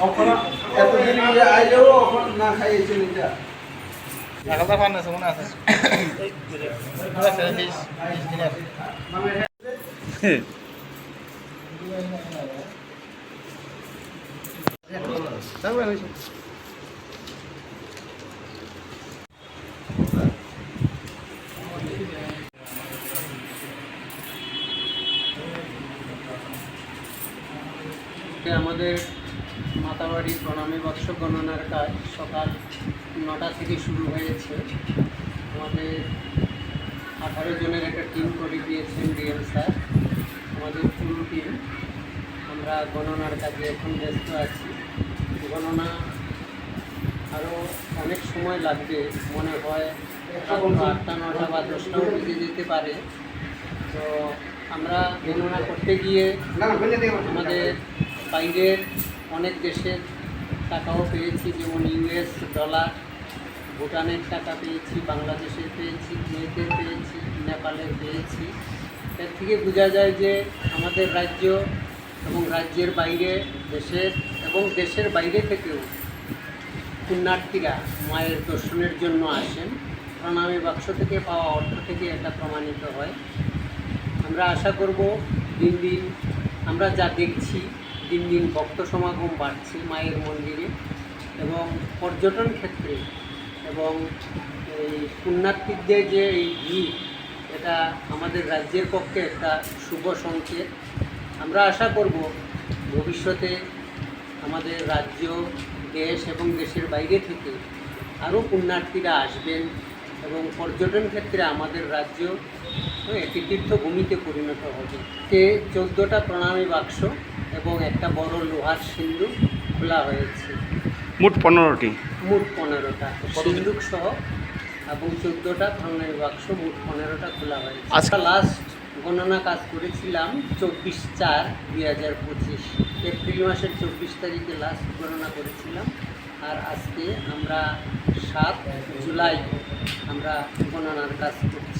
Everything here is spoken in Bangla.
ওখানে এতদিন ইয়ে আইলেও ওখানে না খাইয়ে চলে যা আমাদের মাতাবাড়ি প্রণামী বাক্স গণনার কাজ সকাল নটা থেকে শুরু হয়েছে। আমাদের আঠারো জনের একটা টিম করে দিয়েছেন ডিএম স্যার। আমাদের পুরো টিম আমরা গণনার কাজে এখন ব্যস্ত আছি। গণনা আরও অনেক সময় লাগবে মনে হয় হয়তো আটটা নটা বা দশটাও বেজে যেতে পারে। তো আমরা গণনা করতে গিয়ে আমাদের বাইরের অনেক দেশের টাকাও পেয়েছি, যেমন ইউএস ডলার, ভুটানের টাকা পেয়েছি বাংলাদেশের পেয়েছি কুয়েতের পেয়েছি নেপালের পেয়েছি। এর থেকে বোঝা যায় যে আমাদের রাজ্য এবং রাজ্যের বাইরে দেশের এবং দেশের বাইরে থেকেও পুণ্যার্থীরা মায়ের দর্শনের জন্য আসেন। প্রণামী বাক্স থেকে পাওয়া অর্থ থেকে এটা প্রমাণিত হয়। আমরা আশা করব দিন দিন আমরা যা দেখছি দিন দিন ভক্ত সমাগম বাড়ছে মায়ের মন্দিরে এবং পর্যটন ক্ষেত্রে এবং এই পুণ্যার্থীদের যে এই ভিড়, এটা আমাদের রাজ্যের পক্ষে একটা শুভ সংকেত। আমরা আশা করব ভবিষ্যতে আমাদের রাজ্য, দেশ এবং দেশের বাইরে থেকে আরও পুণ্যার্থীরা আসবেন এবং পর্যটন ক্ষেত্রে আমাদের রাজ্য একটি তীর্থভূমিতে পরিণত হবে। কে চোদ্দোটা প্রণামী বাক্স এবং একটা বড় লোহার সিন্ধুক খোলা হয়েছে। মোট পনেরোটি। মোট পনেরোটা। সিন্ধুক সহ এবং চোদ্দোটা প্রণামী বাক্স মোট পনেরোটা খোলা হয়েছে। আজকে- আজকে লাস্ট গণনা কাজ করেছিলাম চব্বিশ চার দুই হাজার পঁচিশ। এপ্রিল মাসের চব্বিশ তারিখে লাস্ট গণনা করেছিলাম। আর আজকে আমরা সাত জুলাই আমরা গণনার কাজ করছি।